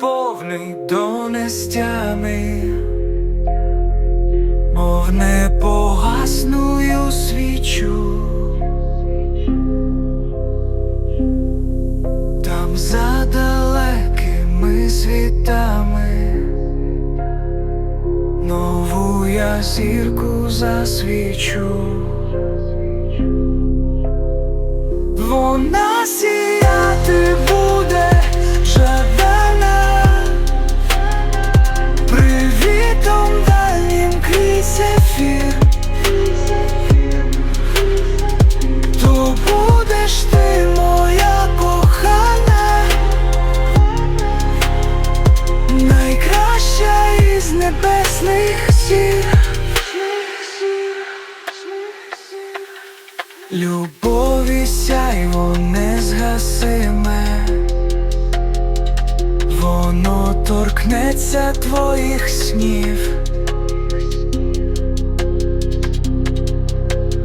повний до нестями, мов непогасную свічу. Там за далекими світами нову я зірку засвічу. Любові сяйво незгасиме, воно торкнеться твоїх снів.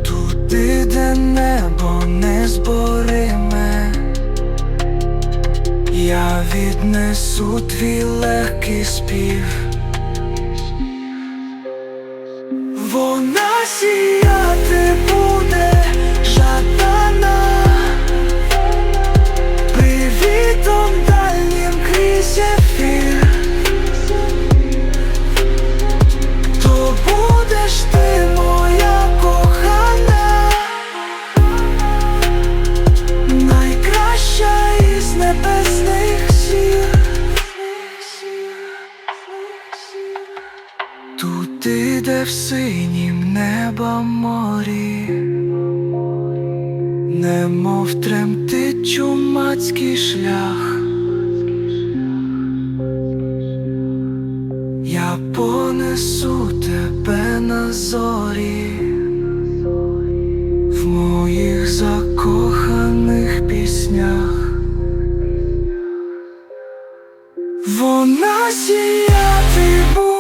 Туди, де небо незбориме, я віднесу твій легкий спів. Вона сіяти в синім неба морі, немов тремтить чумацький шлях, я понесу тебе на зорі. В моїх закоханих піснях. Вона сіяти буде